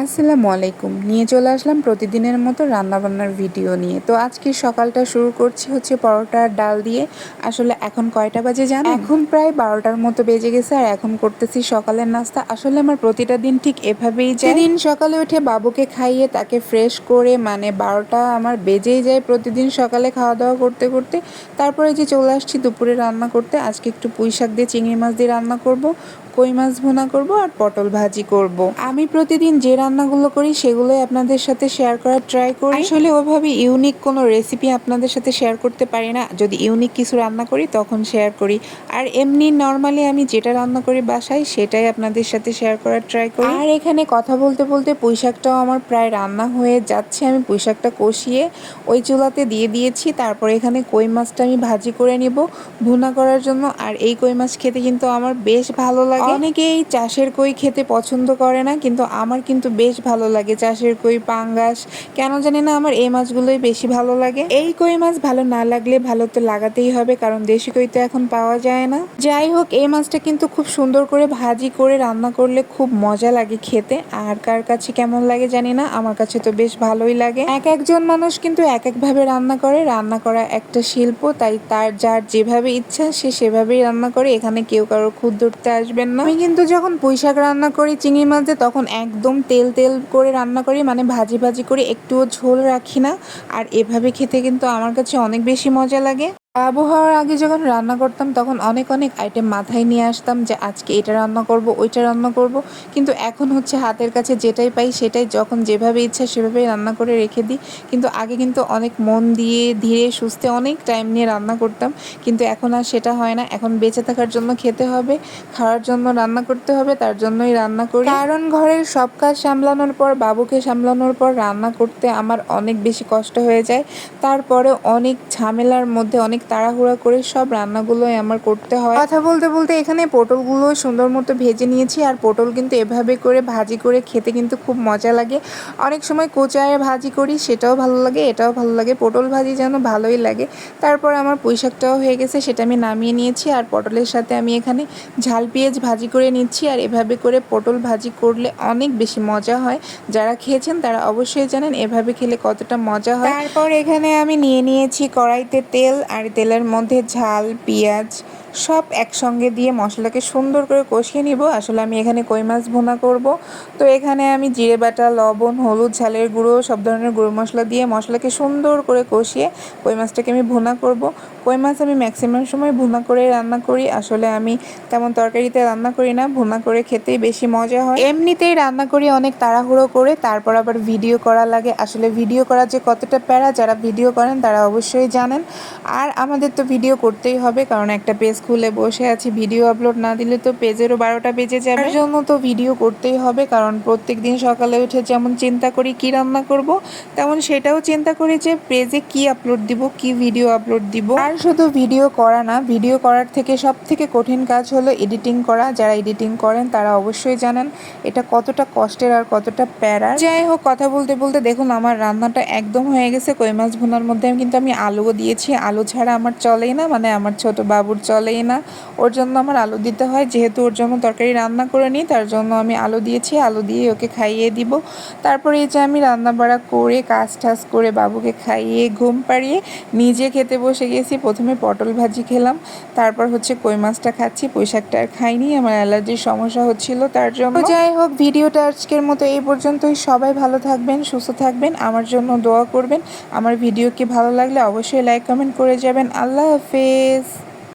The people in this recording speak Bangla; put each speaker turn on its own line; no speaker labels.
আসসালামু আলাইকুম। নিয়ে চলে আসলাম প্রতিদিনের মতো রান্নাবান্নার ভিডিও নিয়ে। তো আজকে সকালটা শুরু করছি হচ্ছে পরোটার ডাল দিয়ে। আসলে এখন কয়টা বাজে জানো এখন প্রায় বারোটার মতো বেজে গেছে আর এখন করতেছি সকালের নাস্তা। আসলে আমার প্রতিটা দিন ঠিক এভাবেই যায়। দিন সকালে উঠে বাবুকে খাইয়ে তাকে ফ্রেশ করে মানে বারোটা আমার বেজেই যায় প্রতিদিন সকালে খাওয়া দাওয়া করতে করতে। তারপরে যে চলে আসছি দুপুরে রান্না করতে আজকে একটু পুঁই শাক দিয়ে চিংড়ি মাছ দিয়ে রান্না করব। কই মাছ ভুনা করব আর পটল ভাজি করব। আমি প্রতিদিন যে রান্নাগুলো করি সেগুলোই আপনাদের সাথে শেয়ার করার ট্রাই করি। আসলে ওভাবে ইউনিক কোনো রেসিপি আপনাদের সাথে শেয়ার করতে পারি না। যদি ইউনিক কিছু রান্না করি তখন শেয়ার করি। আর এমনি নর্মালি আমি যেটা রান্না করি বাসায় সেটাই আপনাদের সাথে শেয়ার করার ট্রাই করি। আর এখানে কথা বলতে বলতে পুঁইশাকটাও আমার প্রায় রান্না হয়ে যাচ্ছে। আমি পুঁইশাকটা কষিয়ে ওই চুলাতে দিয়ে দিয়েছি। তারপর এখানে কই মাছটা আমি ভাজি করে নিব ভুনা করার জন্য। আর এই কই মাছ খেতে কিন্তু আমার বেশ ভালো লাগে। অনেকেই চাষের কই খেতে পছন্দ করে না, কিন্তু আমার কিন্তু বেশ ভালো লাগে চাষের কই, পাঙ্গাস। কেন জানি না আমার এই মাছগুলোই বেশি ভালো লাগে। এই কই মাছ ভালো না লাগলে ভালো তো লাগাতেই হবে, কারণ দেশি কই তো এখন পাওয়া যায় না। যাই হোক, এই মাছটা কিন্তু খুব সুন্দর করে ভাজি করে রান্না করলে খুব মজা লাগে খেতে। আর কার কাছে কেমন লাগে জানি না, আমার কাছে তো বেশ ভালোই লাগে। এক একজন মানুষ কিন্তু এক একভাবে রান্না করে। রান্না করা একটা শিল্প, তাই তার যার যেভাবে ইচ্ছা সে সেভাবেই রান্না করে। এখানে কেউ কারও খুদ ধরতে আসবেন না। আমি কিন্তু যখন পুঁই শাক রান্না করি, চিংড়ি মাছে তখন একদম তেল তেল করে রান্না করি মানে ভাজি ভাজি করে একটুও ঝোল রাখি না। আর এভাবে খেতে কিন্তু আমার কাছে অনেক বেশি মজা লাগে। আবহাওয়ার আগে যখন রান্না করতাম, তখন অনেক অনেক আইটেম মাথায় নিয়ে আসতাম যে, আজকে এটা রান্না করব, ওইটা রান্না করব। কিন্তু এখন হচ্ছে হাতের কাছে যেটাই পাই, সেটাই যখন যেভাবে ইচ্ছা সেভাবেই রান্না করে রেখে দিই। কিন্তু আগে কিন্তু অনেক মন দিয়ে, ধীরে, সুস্থে অনেক টাইম নিয়ে রান্না করতাম। কিন্তু এখন আর সেটা হয় না। এখন বেঁচে থাকার জন্য খেতে হবে, খাওয়ার জন্য রান্না করতে হবে, তার জন্যই রান্না করি। কারণ ঘরের সব কাজ সামলানোর পর, বাবুকে সামলানোর পর রান্না করতে আমার অনেক বেশি কষ্ট হয়ে যায়। তারপরে অনেক ঝামেলার মধ্যে, অনেক তাড়াহুড়া করে সব রান্নাগুলোই আমার করতে হয়। কথা বলতে বলতে এখানে পটলগুলো সুন্দর মতো ভেজে নিয়েছি আর পটল কিন্তু এভাবে করে ভাজি করে খেতে কিন্তু খুব মজা লাগে। অনেক সময় কোচায় ভাজি করি সেটাও ভালো লাগে এটাও ভালো লাগে। পটল ভাজি যেন ভালোই লাগে। তারপর আমার পুঁইশাকটাও হয়ে গেছে সেটা আমি নামিয়ে নিয়েছি আর পটলের সাথে আমি এখানে ঝাল পেঁয়াজ ভাজি করে নিচ্ছি আর এভাবে করে পটল ভাজি করলে অনেক বেশি মজা হয়। যারা খেয়েছেন তারা অবশ্যই জানেন এভাবে খেলে কতটা মজা হয়। তারপর এখানে আমি নিয়ে নিয়েছি কড়াইতে তেল আর তেলের মধ্যে ঝাল পেঁয়াজ সব একসঙ্গে দিয়ে মশলাকে সুন্দর করে কষিয়ে নিব। আসলে আমি এখানে কই মাছ ভুনা করব। তো এখানে আমি জিরে বাটা, লবণ, হলুদ, ঝালের গুঁড়ো, সব ধরনের গুঁড়ো মশলা দিয়ে মশলাকে সুন্দর করে কষিয়ে কই মাছটাকে আমি ভুনা করব। কই মাছ আমি ম্যাক্সিমাম সময় ভুনা করে রান্না করি। আসলে আমি তেমন তরকারিতে রান্না করি না, ভুনা করে খেতেই বেশি মজা হয়। এমনিতেই রান্না করি অনেক তাড়াহুড়ো করে, তারপর আবার ভিডিও করা লাগে। আসলে ভিডিও করা যে কতটা প্যারা, যারা ভিডিও করেন তারা অবশ্যই জানেন। আর আমাদের তো ভিডিও করতেই হবে, কারণ একটা পেজ খুলে বসে আছি ভিডিও আপলোড না দিলে তো পেজেরও বারোটা বেজে যাবে। জন্য তো ভিডিও করতেই হবে কারণ প্রত্যেক দিন সকালে উঠে যেমন চিন্তা করি কি রান্না করব তেমন সেটাও চিন্তা করি যে পেজে কি আপলোড দিব কি ভিডিও আপলোড দিব। আর শুধু ভিডিও করা না ভিডিও করার থেকে সব থেকে কঠিন কাজ হলো এডিটিং করা। যারা এডিটিং করেন তারা অবশ্যই জানেন এটা কতটা কষ্টের আর কতটা প্যারা যাই হোক কথা বলতে বলতে দেখুন আমার রান্নাটা একদম হয়ে গেছে। কই মাছ ভুনার মধ্যে কিন্তু আমি আলুও দিয়েছি। আলু ছাড়া আমার চলেই না মানে আমার ছোট বাবুর চলেই না। ওর জন্য আমার আলু দিতে হয়। যেহেতু ওর জন্য তরকারি রান্না করে নিই, তার জন্য আমি আলু দিয়েছি। আলু দিয়ে ওকে খাইয়ে দিব। তারপরে এই যে আমি রান্না বাড়া করে, কাজ টাজ করে বাবুকে খাইয়ে, ঘুম পাড়িয়ে নিজে খেতে বসে গেছি। প্রথমে পটল ভাজি খেলাম। তারপর হচ্ছে কই মাছটা খাচ্ছি পোশাকটা আর খাইনি। আমার অ্যালার্জির সমস্যা হচ্ছিল তার জন্য। যাই হোক, ভিডিওটা আজকের মতো এই পর্যন্তই। সবাই ভালো থাকবেন, সুস্থ থাকবেন, আমার জন্য দোয়া করবেন। আমার ভিডিও কি ভালো লাগলে অবশ্যই লাইক কমেন্ট করে যাবেন। আল্লাহ হাফেজ।